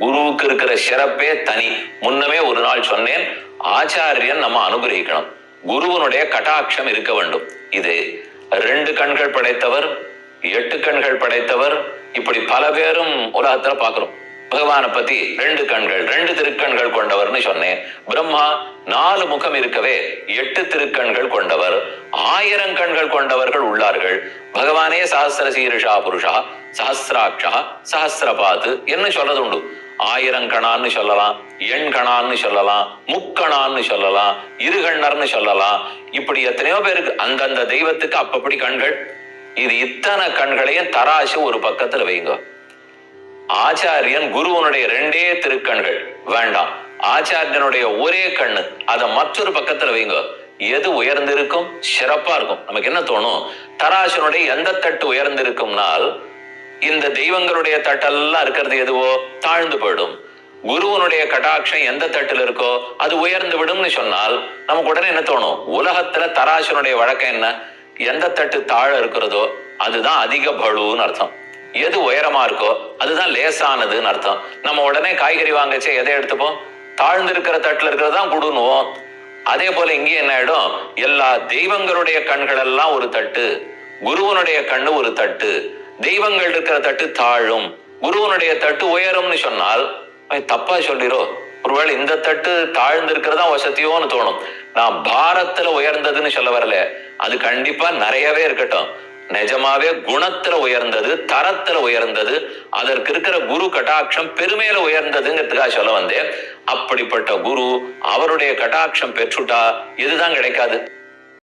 குருவுக்கு இருக்கிற சிறப்பே தனி. முன்னமே ஒரு நாள் சொன்னேன் ஆச்சாரியன் நம்ம அனுகிரகிக்கணும். குருவனுடைய கட்டாட்சம் இருக்க வேண்டும். இது ரெண்டு கண்கள் படைத்தவர் எட்டு கண்கள் படைத்தவர் இப்படி பல பேரும் உலகத்துல பாக்குறோம் பகவானை பத்தி ரெண்டு கண்கள் ரெண்டு திருக்கண்கள் கொண்டவர்னு சொன்னேன். பிரம்மா நாலு முகம் இருக்கவே எட்டு திருக்கண்கள் கொண்டவர் ஆயிரம் கண்கள் கொண்டவர்கள் உள்ளார்கள். பகவானே சஹசிர சீருஷா புருஷா சஹசிராட்சா சஹஸ்ரபாத்து என்ன சொல்றது உண்டு ஆயிரங்கணான்னு சொல்லலாம் எண்கணான்னு சொல்லலாம் முக்கணான்னு சொல்லலாம் இருகண்ணர்னு சொல்லலாம். இப்படி எத்தனையோ பேருக்கு அந்தந்த தெய்வத்துக்கு அப்பப்படி கண்கள். இது இத்தனை கண்களையும் தராசு ஒரு பக்கத்துல வைங்க. ஆச்சாரியன் குருவனுடைய ரெண்டே திருக்கண்கள். வேண்டாம். ஆச்சாரியனுடைய ஒரே கண்ணு. அதை மற்றொரு பக்கத்துல வைங்க. எது உயர்ந்திருக்கும்? சிறப்பா இருக்கும். நமக்கு என்ன தோணும்? தராசனுடைய எந்த தட்டு உயர்ந்திருக்கும்னால் இந்த தெய்வங்களுடைய தட்டெல்லாம் இருக்கிறது எதுவோ தாழ்ந்து போயிடும். குருவனுடைய கட்டாட்சம் எந்த தட்டுல இருக்கோ அது உயர்ந்து விடும்னு சொன்னால் நமக்கு உடனே என்ன தோணும்? உலகத்துல தராசனுடைய வழக்கம் என்ன? எந்த தட்டு தாழ இருக்கிறதோ அதுதான் அதிக பளுன்னு அர்த்தம். எது உயரமா இருக்கோ அதுதான் லேசானதுன்னு அர்த்தம். நம்ம உடனே காய்கறி வாங்கச்சே எதை எடுத்துப்போம்? தாழ்ந்து இருக்கிற தட்டுல இருக்கிறது தான் குடுனுவோம் அதே போல இங்கே என்ன ஆயிடும்? எல்லா தெய்வங்களுடைய கண்கள் எல்லாம் ஒரு தட்டு குருவனுடைய கண்ணு ஒரு தட்டு. தெய்வங்கள் இருக்கிற தட்டு தாழும். குருவனுடைய தட்டு உயரும்னு சொன்னால் தப்பா சொல்லிரோ ஒருவேளை இந்த தட்டு தாழ்ந்து இருக்கிறதா வசதியோன்னு தோணும். நான் பாரத்துல உயர்ந்ததுன்னு சொல்ல வரல. அது கண்டிப்பா நிறையவே இருக்கட்டும். நிஜமாவே குணத்துல உயர்ந்தது தரத்துல உயர்ந்தது அதற்கு இருக்கிற குரு கட்டாட்சம் பெருமையில உயர்ந்ததுங்கிறதுக்காக சொல்ல வந்தேன். அப்படிப்பட்ட குரு அவருடைய கட்டாட்சம் பெற்றுட்டா இதுதான் கிடைக்காது.